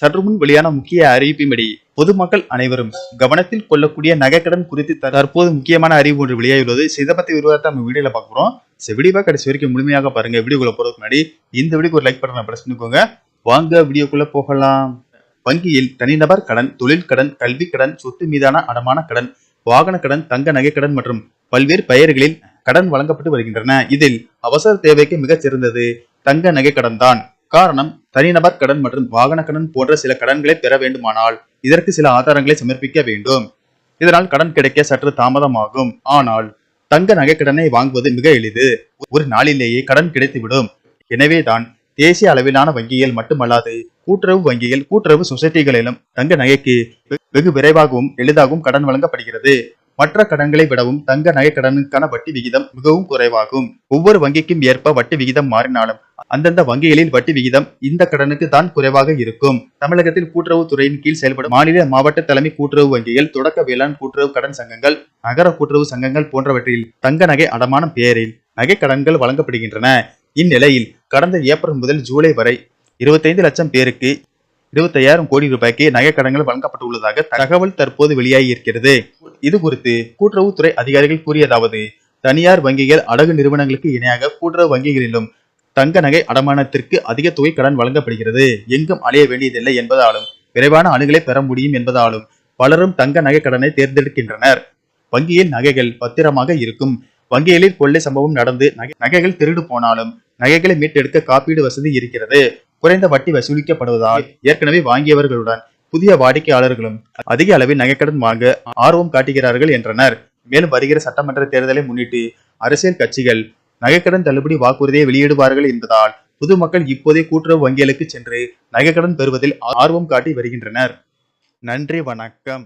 சற்று முன் வெளியான முக்கிய அறிவிப்பின்படி பொதுமக்கள் அனைவரும் கவனத்தில் கொள்ளக்கூடிய நகைக்கடன் குறித்து த- தற்போது முக்கியமான அறிவு ஒன்று வெளியாகியுள்ளது. So, இதை பத்தி விவரத்தை நம்ம வீடியோல பார்க்குறோம் சரி வீடியோவை கடைசி வரைக்கும் முழுமையாக பாருங்க. வீடியோக்குள்ள போறதுக்கு முன்னாடி இந்த வீடியோக்கு ஒரு லைக் பட்டனை பிரஸ் பண்ணிக்கோங்க. வாங்க வீடியோக்குள்ள போகலாம். வங்கியில் தனிநபர் கடன் தொழில் கடன் கல்வி கடன் சொத்து மீதான அடமான கடன் வாகன கடன் தங்க நகை கடன் மற்றும் பல்வேறு பெயர்களில் கடன் வழங்கப்பட்டு வருகின்றன. இதில் அவசர தேவைக்கு மிகச் சிறந்தது தங்க நகை கடன் தான். காரணம் தனிநபர் கடன் மற்றும் வாகன கடன் போன்ற சில கடன்களை பெற வேண்டுமானால் இதற்கு சில ஆதாரங்களை சமர்ப்பிக்க வேண்டும். இதனால் கடன் கிடைக்க சற்று தாமதமாகும். ஆனால் தங்க நகை கடனை வாங்குவது மிக எளிது. ஒரு நாளிலேயே கடன் கிடைத்துவிடும். எனவேதான் தேசிய அளவிலான வங்கிகள் மட்டுமல்லாது கூட்டுறவு வங்கிகள் கூட்டுறவு சொசைட்டிகளிலும் தங்க நகைக்கு வெகு விரைவாகவும் எளிதாகவும் கடன் வழங்கப்படுகிறது. மற்ற கடன்களை விடவும் தங்க நகை கடனுக்கான வட்டி விகிதம் மிகவும் குறைவாகும். ஒவ்வொரு வங்கிக்கும் ஏற்ப வட்டி விகிதம் மாறினாலும் அந்தந்த வங்கிகளில் வட்டி விகிதம் இந்த கடனுக்கு தான் குறைவாக இருக்கும். தமிழகத்தில் கூட்டுறவு துறையின் கீழ் செயல்படும் மாநில மாவட்ட தலைமை கூட்டுறவு வங்கிகள் தொடக்க வேளாண் கூட்டுறவு கடன் சங்கங்கள் நகர கூட்டுறவு சங்கங்கள் போன்றவற்றில் தங்க நகை அடமானம் பேரில் நகை கடன்கள் வழங்கப்படுகின்றன. இந்நிலையில் கடந்த ஏப்ரல் முதல் ஜூலை வரை இருபத்தைந்து லட்சம் பேருக்கு இருபத்தையாயிரம் கோடி ரூபாய்க்கு நகை கடன்கள் வழங்கப்பட்டுள்ளதாக தகவல் தற்போது வெளியாகி இருக்கிறது. இது குறித்து கூட்டுறவுத்துறை அதிகாரிகள் கூறியதாவது தனியார் வங்கிகள் அடகு நிறுவனங்களுக்கு இணையாக கூட்டுறவு வங்கிகளிலும் தங்க நகை அடமானத்திற்கு அதிக தொகை கடன் வழங்கப்படுகிறது. எங்கும் அலைய வேண்டியதில்லை என்பதாலும் விரைவான அணுகலை பெற முடியும் என்பதாலும் பலரும் தங்க நகை கடனை தேர்ந்தெடுக்கின்றனர். வங்கியின் நகைகள் பத்திரமாக இருக்கும். வங்கிகளில் கொள்ளை சம்பவம் நடந்து நகைகள் திருடு போனாலும் நகைகளை மீட்டெடுக்க காப்பீடு வசதி இருக்கிறது. குறைந்த வட்டி வசூலிக்கப்படுவதால் ஏற்கனவே வாங்கியவர்களுடன் புதிய வாடிக்கையாளர்களும் அதிக அளவில் நகைக்கடன் வாங்க ஆர்வம் காட்டுகிறார்கள் என்றனர். மேலும் வருகிற சட்டமன்ற தேர்தலை முன்னிட்டு அரசியல் கட்சிகள் நகைக்கடன் தள்ளுபடி வாக்குறுதியை வெளியிடுவார்கள் என்பதால் பொதுமக்கள் இப்போதே கூட்டுறவு வங்கிகளுக்கு சென்று நகைக்கடன் பெறுவதில் ஆர்வம் காட்டி வருகின்றனர். நன்றி வணக்கம்.